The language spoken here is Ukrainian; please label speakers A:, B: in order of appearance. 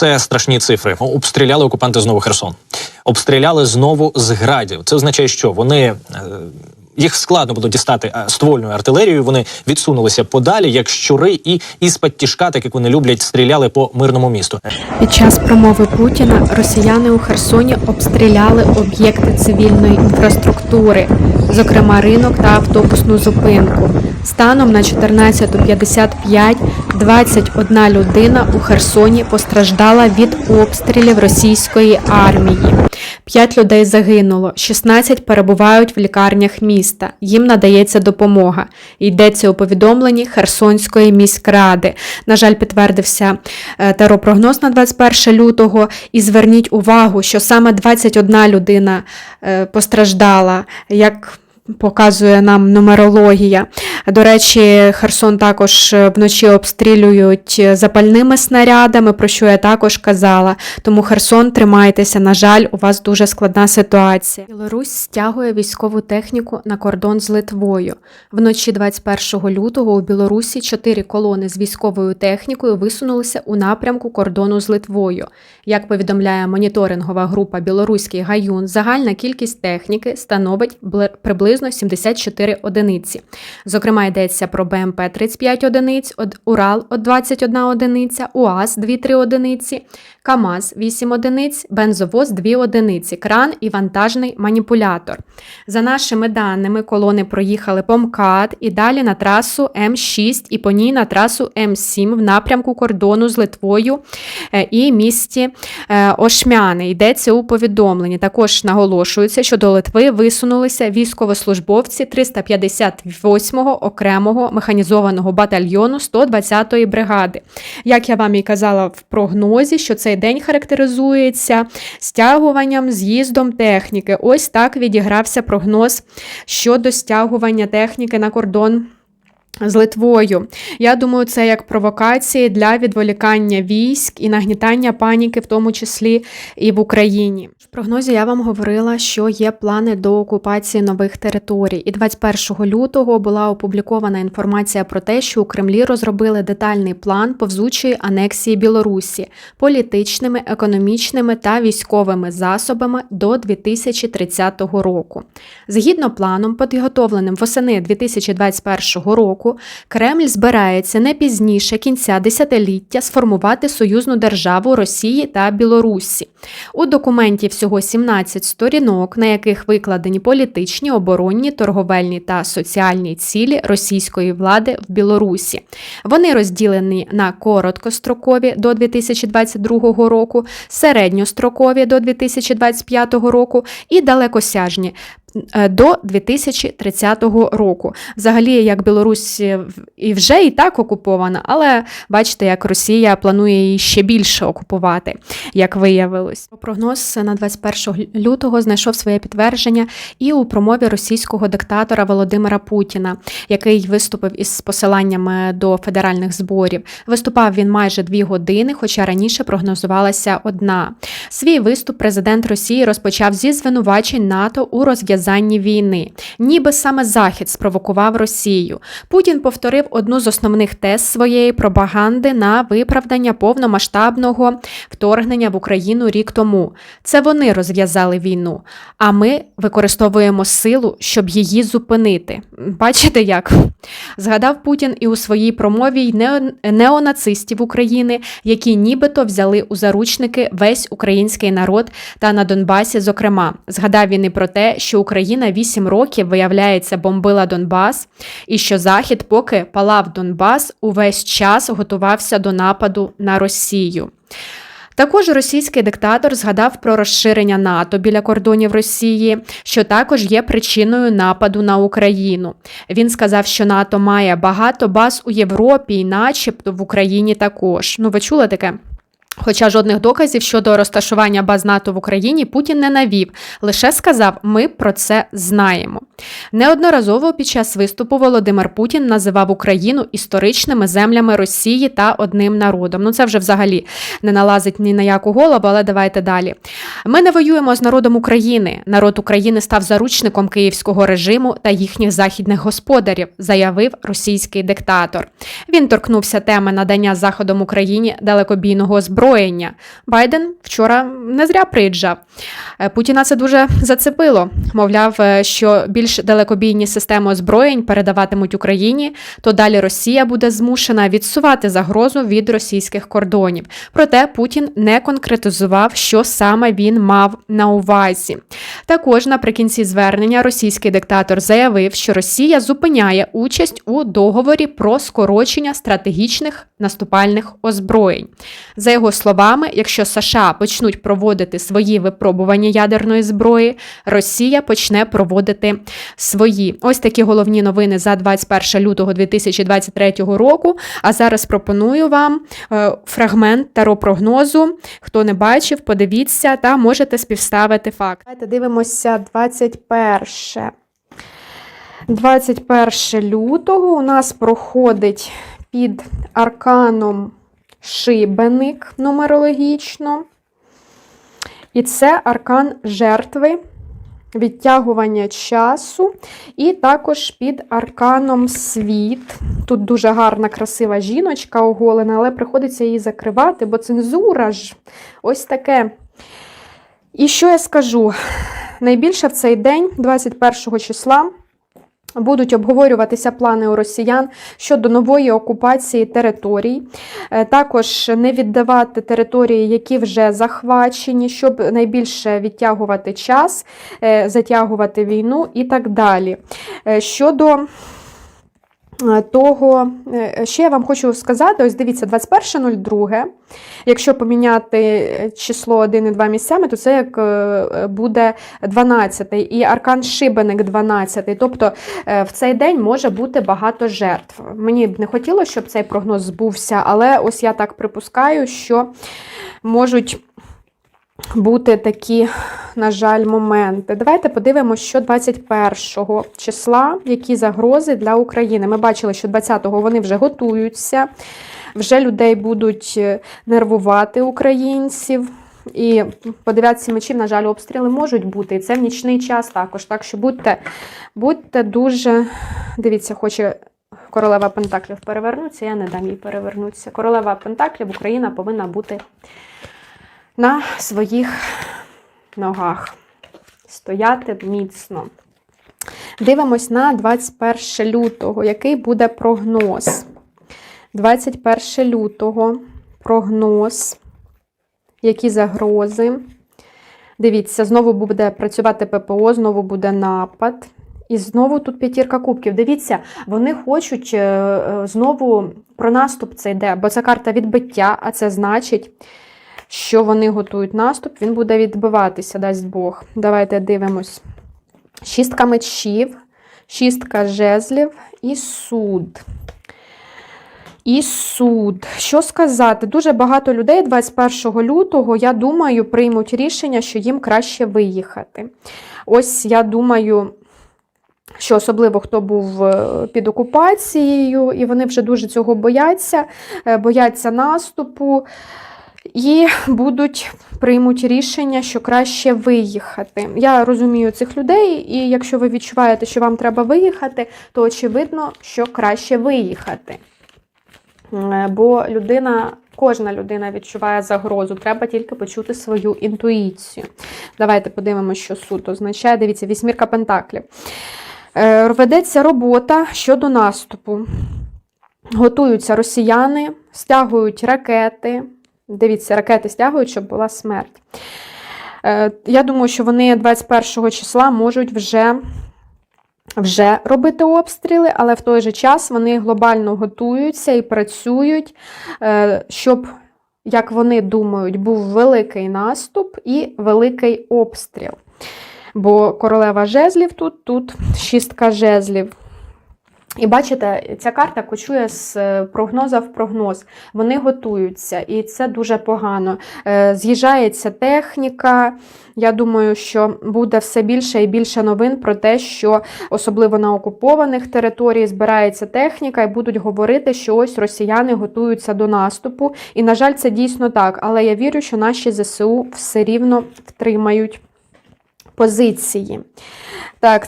A: Це страшні цифри. Обстріляли окупанти знову Херсон. Обстріляли знову з градів. Це означає, що вони. е, Їх складно було дістати е, ствольною артилерією. Вони відсунулися подалі, як щури, і тішка, так як вони люблять, стріляли по мирному місту.
B: Під час промови Путіна росіяни у Херсоні обстріляли об'єкти цивільної інфраструктури, зокрема ринок та автобусну зупинку. Станом на 14.55 21 людина у Херсоні постраждала від обстрілів російської армії. П'ять людей загинуло, 16 перебувають в лікарнях міста. Їм надається допомога. Йдеться у повідомленні Херсонської міськради. На жаль, підтвердився е, теропрогноз на 21 лютого. І зверніть увагу, що саме 21 людина е, постраждала. як Показує нам нумерологія. До речі, Херсон також е, вночі обстрілюють запальними снарядами, про що я також казала. Тому Херсон, тримайтеся. На жаль, у вас дуже складна ситуація. Білорусь стягує військову техніку на кордон з Литвою. Вночі 21 лютого у Білорусі чотири колони з військовою технікою висунулися у напрямку кордону з Литвою. Як повідомляє моніторингова група Білоруський гаюн, загальна кількість техніки становить бле- приблизно 74 одиниці. Зокрема, йдеться про БМП 35 одиниць, Урал 21 одиниця, УАЗ 2-3 одиниці, КАМАЗ 8 одиниць, бензовоз 2 одиниці, кран і вантажний маніпулятор. За нашими даними, колони проїхали по МКАД і далі на трасу М6 і по ній на трасу М7 в напрямку кордону з Литвою е, і місті е, Ошмяни. Йдеться у повідомленні. Також наголошується, що до Литви висунулися військовослужбовці 358-го окремого механізованого батальйону 120-ї бригади. Як я вам і казала в прогнозі, що цей день характеризується стягуванням, з'їздом техніки. Ось так відігрався прогноз щодо стягування техніки на кордон. З Литвою. Я думаю, це як провокації для відволікання військ і нагнітання паніки, в тому числі і в Україні. В прогнозі я вам говорила, що є плани до окупації нових територій. І 21 лютого була опублікована інформація про те, що у Кремлі розробили детальний план повзучої анексії Білорусі політичними, економічними та військовими засобами до 2030 року. Згідно планом, підготовленим восени 2021 року, Кремль збирається не пізніше кінця десятиліття сформувати союзну державу Росії та Білорусі. У документі всього 17 сторінок, на яких викладені політичні, оборонні, торговельні та соціальні цілі російської влади в Білорусі. Вони розділені на короткострокові до 2022 року, середньострокові до 2025 року і далекосяжні до 2030 року. Взагалі, як Білорусь е, і вже і так окупована, але бачите, як Росія планує її ще більше окупувати, як виявилось. Прогноз на 21 лютого знайшов своє підтвердження і у промові російського диктатора Володимира Путіна, який виступив із посиланнями до федеральних зборів. Виступав він майже дві години, хоча раніше прогнозувалася одна. Свій виступ президент Росії розпочав зі звинувачень НАТО у розв'язанні війни, ніби саме Захід спровокував Росію. Путін повторив одну з основних тез своєї пропаганди на виправдання повномасштабного вторгнення в Україну рік тому. Це вони розв'язали війну, а ми використовуємо силу, щоб її зупинити. Бачите як? Згадав Путін і у своїй промові й неонацистів України, які нібито взяли у заручники весь український народ та на Донбасі, зокрема. Згадав він і про те, що Україна 8 років, виявляється, бомбила Донбас, і що Захід, поки палав Донбас, увесь час готувався до нападу на Росію. Також російський диктатор згадав про розширення НАТО біля кордонів Росії, що також є причиною нападу на Україну. Він сказав, що НАТО має багато баз у Європі і начебто в Україні також. Ну, ви чули таке? Хоча жодних доказів щодо розташування баз НАТО в Україні Путін не навів, лише сказав: ми про це знаємо. Неодноразово під час виступу Володимир Путін називав Україну історичними землями Росії та одним народом. Ну це вже взагалі не налазить ні на яку голову, але давайте далі. Ми не воюємо з народом України. Народ України став заручником київського режиму та їхніх західних господарів, заявив російський диктатор. Він торкнувся теми надання Заходом Україні далекобійного озброєння озброєння. Байден вчора не зря приїжджав. Е, Путіна це дуже зацепило. Мовляв, е, що більш далекобійні системи озброєнь передаватимуть Україні, то далі Росія буде змушена відсувати загрозу від російських кордонів. Проте Путін не конкретизував, що саме він мав на увазі. Також наприкінці звернення російський диктатор заявив, що Росія зупиняє участь у договорі про скорочення стратегічних наступальних озброєнь. За його словами, якщо США почнуть проводити свої випробування ядерної зброї, Росія почне проводити свої. Ось такі головні новини за 21 лютого 2023 року. А зараз пропоную вам е, фрагмент таро-прогнозу. Хто не бачив, подивіться та можете співставити факт. Давайте дивимося 21. 21 лютого у нас проходить під арканом шибеник нумерологічно. І це аркан жертви, відтягування часу, і також під арканом світ. Тут дуже гарна, красива жіночка оголена, але приходиться її закривати, бо цензура ж ось таке. І що я скажу? Найбільше в цей день, 21 числа, Будуть обговорюватися плани у росіян щодо нової окупації територій, Е, також не віддавати території, які вже захвачені, щоб найбільше відтягувати час, е, затягувати війну і так далі. Е, Щодо того, е, ще я вам хочу сказати: ось дивіться, 21.02. Якщо поміняти число 1 і 2 місцями, то це як е, буде 12 і аркан шибеник 12. Тобто е, в цей день може бути багато жертв. Мені б не хотілося, щоб цей прогноз збувся, але ось я так припускаю, що можуть бути такі, на жаль, моменти. Давайте подивимося, що 21 числа, які загрози для України. Ми бачили, що 20-го вони вже готуються, вже людей будуть е, нервувати українців. І по мечів, на жаль, обстріли можуть бути. І це в нічний час також. Так що будьте, будьте дуже. Дивіться, хоче королева Пентаклів перевернутися, я не дам їй перевернутися. Королева Пентаклів, Україна повинна бути на своїх ногах. Стояти міцно. Дивимось на 21 лютого. Який буде прогноз? 21 лютого прогноз. Які загрози? Дивіться, знову буде працювати ППО, знову буде напад. І знову тут п'ятірка кубків. Дивіться, вони хочуть е, е, знову про наступ це йде, бо це карта відбиття, а це значить, що вони готують наступ, він буде відбиватися, дасть Бог. Давайте дивимось. Шістка мечів, шістка жезлів і суд. І суд. Що сказати? Дуже багато людей 21 лютого, я думаю, приймуть рішення, що їм краще виїхати. Ось я думаю, що особливо хто був е, під окупацією, і вони вже дуже цього бояться, е, бояться наступу. І будуть приймуть рішення, що краще виїхати. Я розумію цих людей, і якщо ви відчуваєте, що вам треба виїхати, то очевидно, що краще виїхати. Е, Бо людина, кожна людина відчуває загрозу, треба тільки почути свою інтуїцію. Давайте подивимося, що суд означає. Дивіться, вісьмірка пентаклів. Е, Ведеться робота щодо наступу. Готуються росіяни, стягують ракети. Дивіться, ракети стягують, щоб була смерть. Е, Я думаю, що вони 21 числа можуть вже, вже робити обстріли, але в той же час вони глобально готуються і працюють, е, щоб, як вони думають, був великий наступ і великий обстріл. Бо королева жезлів тут, тут шістка жезлів. І бачите, ця карта кочує з е, прогноза в прогноз. Вони готуються, і це дуже погано. Е, З'їжджається техніка. Я думаю, що буде все більше і більше новин про те, що особливо на окупованих територіях збирається техніка, і будуть говорити, що ось росіяни готуються до наступу. І, на жаль, це дійсно так. Але я вірю, що наші ЗСУ все рівно втримають позиції. Так,